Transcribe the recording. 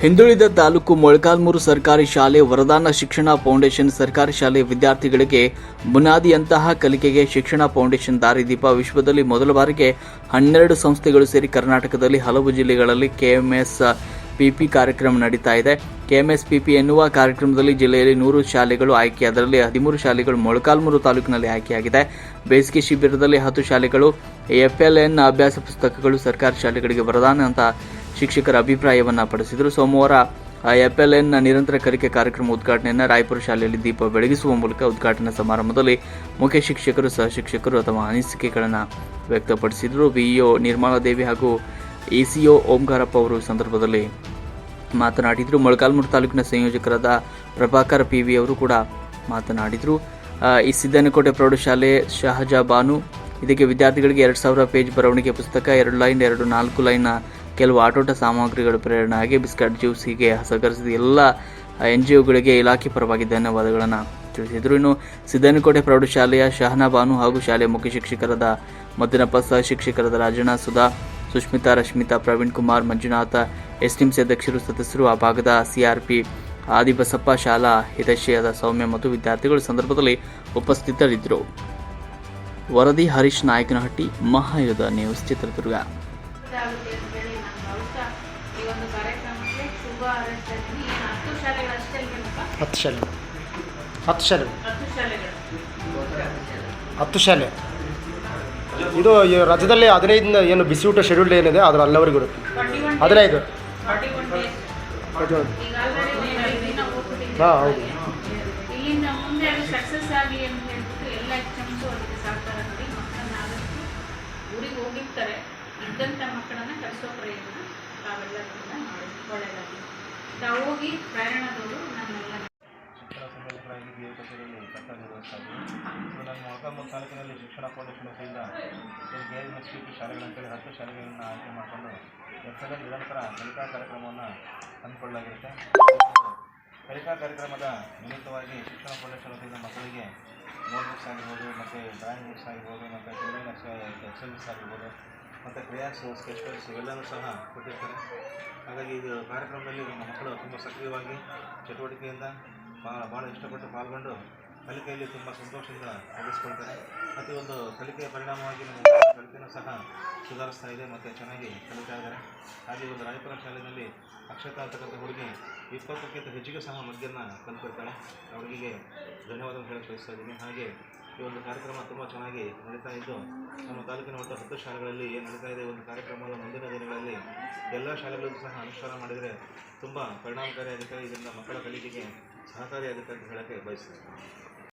ಹಿಂದುಳಿದ ತಾಲೂಕು ಮೊಳಕಾಲ್ಮೂರು ಸರ್ಕಾರಿ ಶಾಲೆ ವರದಾನ ಶಿಕ್ಷಣ ಫೌಂಡೇಶನ್ ಸರ್ಕಾರಿ ಶಾಲೆ ವಿದ್ಯಾರ್ಥಿಗಳಿಗೆ ಬುನಾದಿಯಂತಹ ಕಲಿಕೆಗೆ ಶಿಕ್ಷಣ ಫೌಂಡೇಶನ್ ದಾರಿದೀಪ ವಿಶ್ವದಲ್ಲಿ ಮೊದಲ ಬಾರಿಗೆ ಹನ್ನೆರಡು ಸಂಸ್ಥೆಗಳು ಸೇರಿ ಕರ್ನಾಟಕದಲ್ಲಿ ಹಲವು ಜಿಲ್ಲೆಗಳಲ್ಲಿ ಕೆಎಂಎಸ್ ಪಿಪಿ ಕಾರ್ಯಕ್ರಮ ನಡೀತಾ ಇದೆ. ಕೆಎಂಎಸ್ ಪಿಪಿ ಎನ್ನುವ ಕಾರ್ಯಕ್ರಮದಲ್ಲಿ ಜಿಲ್ಲೆಯಲ್ಲಿ ನೂರು ಶಾಲೆಗಳು ಆಯ್ಕೆ, ಅದರಲ್ಲಿ ಹದಿಮೂರು ಶಾಲೆಗಳು ಮೊಳಕಾಲ್ಮೂರು ತಾಲೂಕಿನಲ್ಲಿ ಆಯ್ಕೆಯಾಗಿದೆ. ಬೇಸಿಗೆ ಶಿಬಿರದಲ್ಲಿ ಹತ್ತು ಶಾಲೆಗಳು, ಎಫ್ಎಲ್ಎನ್ ಅಭ್ಯಾಸ ಪುಸ್ತಕಗಳು ಸರ್ಕಾರಿ ಶಾಲೆಗಳಿಗೆ ವರದಾನ ಅಂತ ಶಿಕ್ಷಕರ ಅಭಿಪ್ರಾಯವನ್ನು ಪಡಿಸಿದರು. ಸೋಮವಾರ ಎಫ್ಎಲ್ಎನ್ ನಿರಂತರ ಕಲಿಕೆ ಕಾರ್ಯಕ್ರಮ ಉದ್ಘಾಟನೆಯನ್ನು ರಾಯಪುರ ಶಾಲೆಯಲ್ಲಿ ದೀಪ ಬೆಳಗಿಸುವ ಮೂಲಕ ಉದ್ಘಾಟನಾ ಸಮಾರಂಭದಲ್ಲಿ ಮುಖ್ಯ ಶಿಕ್ಷಕರು ಸಹ ಶಿಕ್ಷಕರು ತಮ್ಮ ಅನಿಸಿಕೆಗಳನ್ನು ವ್ಯಕ್ತಪಡಿಸಿದರು. ಬಿಇಒ ನಿರ್ಮಲಾದೇವಿ ಹಾಗೂ ಎಸಿಒ ಓಂಕಾರಪ್ಪ ಅವರು ಸಂದರ್ಭದಲ್ಲಿ ಮಾತನಾಡಿದರು. ಮೊಳಕಾಲ್ಮೂರು ತಾಲೂಕಿನ ಸಂಯೋಜಕರಾದ ಪ್ರಭಾಕರ್ ಪಿ ವಿ ಅವರು ಕೂಡ ಮಾತನಾಡಿದರು. ಈ ಸಿದ್ದನಕೋಟೆ ಪ್ರೌಢಶಾಲೆ ಶಹಜಾ ಬಾನು, ಇದಕ್ಕೆ ವಿದ್ಯಾರ್ಥಿಗಳಿಗೆ ಎರಡು ಸಾವಿರ ಪೇಜ್ ಬರವಣಿಗೆ ಪುಸ್ತಕ, ಎರಡು ಲೈನ್, ಎರಡು ನಾಲ್ಕು ಲೈನ್ ಕೆಲವು ಆಟೋಟ ಸಾಮಗ್ರಿಗಳು ಪ್ರೇರಣೆ ಆಗಿ ಬಿಸ್ಕಟ್ ಜ್ಯೂಸ್ ಹೀಗೆ ಸಹಕರಿಸಿದ ಎಲ್ಲ ಎನ್ ಜಿ ಒಗಳಿಗೆ ಇಲಾಖೆ ಪರವಾಗಿ ಧನ್ಯವಾದಗಳನ್ನು ತಿಳಿಸಿದರು. ಇನ್ನು ಸಿದ್ದನಕೋಟೆ ಪ್ರೌಢಶಾಲೆಯ ಶಹನಾ ಬಾನು ಹಾಗೂ ಶಾಲೆಯ ಮುಖ್ಯ ಶಿಕ್ಷಕರಾದ ಮದ್ದಿನಪ್ಪ ಸಹ ಶಿಕ್ಷಕರಾದ ರಾಜಣ್ಣ, ಸುಧಾ, ಸುಷ್ಮಿತಾ, ರಶ್ಮಿತಾ, ಪ್ರವೀಣ್ ಕುಮಾರ್, ಮಂಜುನಾಥ, ಎಸ್ಟಿಎಂಸಿ ಅಧ್ಯಕ್ಷರು, ಸದಸ್ಯರು, ಆ ಭಾಗದ ಸಿಆರ್ಪಿ, ಆದಿಬಸಪ್ಪ ಶಾಲಾ, ಹಿತೈಷಿಯಾದ ಸೌಮ್ಯ ಮತ್ತು ವಿದ್ಯಾರ್ಥಿಗಳು ಸಂದರ್ಭದಲ್ಲಿ ಉಪಸ್ಥಿತರಿದ್ದರು. ವರದಿ ಹರೀಶ್ ನಾಯಕನಹಟ್ಟಿ ಮಹಾಯುಧ ನ್ಯೂಸ್ ಚಿತ್ರದುರ್ಗ. ಹತ್ತು ಶಾಲೆ. ಹತ್ತು ಶಾಲೆ. ಹತ್ತು ಶಾಲೆ. ಇದು ರಾಜ್ಯದಲ್ಲಿ ಹದಿನೈದು ಏನು ಬಿಸಿ ಊಟ ಶೆಡ್ಯೂಲ್ ಏನಿದೆ ಅದರ ಅಲ್ಲವರೆಗೂ ಇರುತ್ತೆ. ಹದಿನೈದು. ಹಾ, ಹೌದು. ಹೋಗಿರ್ತಾರೆ. ಇದ್ದಂಥ ಮಕ್ಕಳನ್ನ ಪ್ರಯತ್ನ. ತಾವೆಲ್ಲರೂ ಕೂಡ ಮಾಡಿ ಒಳ್ಳೆಯದಾಗಿ ತಾವು ಹೋಗಿ ಪ್ರಯಾಣದವರು ನನ್ನೆಲ್ಲ ನಾನು ಮೊಳಕಾಲ್ಮೂರು ತಾಲೂಕಿನಲ್ಲಿ ಶಿಕ್ಷಣ ಫೌಂಡೇಶನ್ ವತಿಯಿಂದ ಕೆ ಎಂ ಎಸ್ ಶಾಲೆಗಳಂತೇಳಿ ಹತ್ತು ಶಾಲೆಗಳನ್ನು ಆಯ್ಕೆ ಮಾಡಿಕೊಂಡು ಎಫ್ ನಿರಂತರ ಕಲಿಕಾ ಕಾರ್ಯಕ್ರಮವನ್ನು ಹಮ್ಮಿಕೊಳ್ಳಲಾಗಿರುತ್ತೆ ಕಲಿಕಾ ಕಾರ್ಯಕ್ರಮದ ನಿಮಿತ್ತವಾಗಿ ಶಿಕ್ಷಣ ಫೌಂಡೇಶನ್ ವತಿಯಿಂದ ಮಕ್ಕಳಿಗೆ ನೋಟ್ ಬುಕ್ಸ್ ಆಗಿರ್ಬೋದು, ಮತ್ತು ಡ್ರಾಯಿಂಗ್ ಬುಕ್ಸ್ ಆಗಿರ್ಬೋದು, ಮತ್ತು ಎಕ್ಸಲ್ ಬುಕ್ಸ್ ಆಗಿರ್ಬೋದು. ಮತ್ತು ಕ್ರಿಯಾಕ್ಸು ಸ್ಕೆಚ್ ಇವೆಲ್ಲವೂ ಸಹ ಕೊಟ್ಟಿರ್ತಾರೆ. ಹಾಗಾಗಿ ಇದು ಕಾರ್ಯಕ್ರಮದಲ್ಲಿ ನಮ್ಮ ಮಕ್ಕಳು ತುಂಬ ಸಕ್ರಿಯವಾಗಿ ಚಟುವಟಿಕೆಯಿಂದ ಭಾಳ ಭಾಳ ಇಷ್ಟಪಟ್ಟು ಪಾಲ್ಗೊಂಡು ಕಲಿಕೆಯಲ್ಲಿ ತುಂಬ ಸಂತೋಷದಿಂದ ನಡೆಸ್ಕೊಳ್ತಾರೆ. ಮತ್ತು ಒಂದು ಕಲಿಕೆಯ ಪರಿಣಾಮವಾಗಿ ನಮ್ಮ ಕಲಿಕೆಯೂ ಸಹ ಸುಧಾರಿಸ್ತಾ ಇದೆ ಮತ್ತು ಚೆನ್ನಾಗಿ ಕಲಿತಾ ಇದ್ದಾರೆ. ಹಾಗೆ ಒಂದು ರಾಯಪುರ ಶಾಲೆಯಲ್ಲಿ ಅಕ್ಷತಾ ಅಂತಕ್ಕಂಥ ಹುಡುಗಿ ಇಪ್ಪತ್ತಕ್ಕಿಂತ ಹೆಚ್ಚಿಗೆ ಸಹ ಮದ್ಯನ ಕಲ್ತಿರ್ತಾಳೆ. ಅವರಿಗೆ ಹುಡುಗಿಗೆ ಧನ್ಯವಾದ ಹೇಳಿ ಬಯಸ್ತಾ ಇದ್ದೀನಿ. ಹಾಗೆ ಈ ಒಂದು ಕಾರ್ಯಕ್ರಮ ತುಂಬ ಚೆನ್ನಾಗಿ ನಡೀತಾ ಇದ್ದು, ನಮ್ಮ ತಾಲೂಕಿನ ಒಟ್ಟು ಹತ್ತು ಶಾಲೆಗಳಲ್ಲಿ ಏನು ನಡೀತಾ ಇದೆ ಒಂದು ಕಾರ್ಯಕ್ರಮವನ್ನು ಮುಂದಿನ ದಿನಗಳಲ್ಲಿ ಎಲ್ಲ ಶಾಲೆಗಳಿಗೂ ಸಹ ಅನುಷ್ಠಾನ ಮಾಡಿದರೆ ತುಂಬ ಪರಿಣಾಮಕಾರಿಯಾಗುತ್ತೆ ಇದರಿಂದ ಮಕ್ಕಳ ಕಲಿಕೆಗೆ ಸಹಕಾರಿಯಾಗುತ್ತೆ ಅಂತ ಹೇಳೋಕ್ಕೆ ಬಯಸ್ತೀನಿ.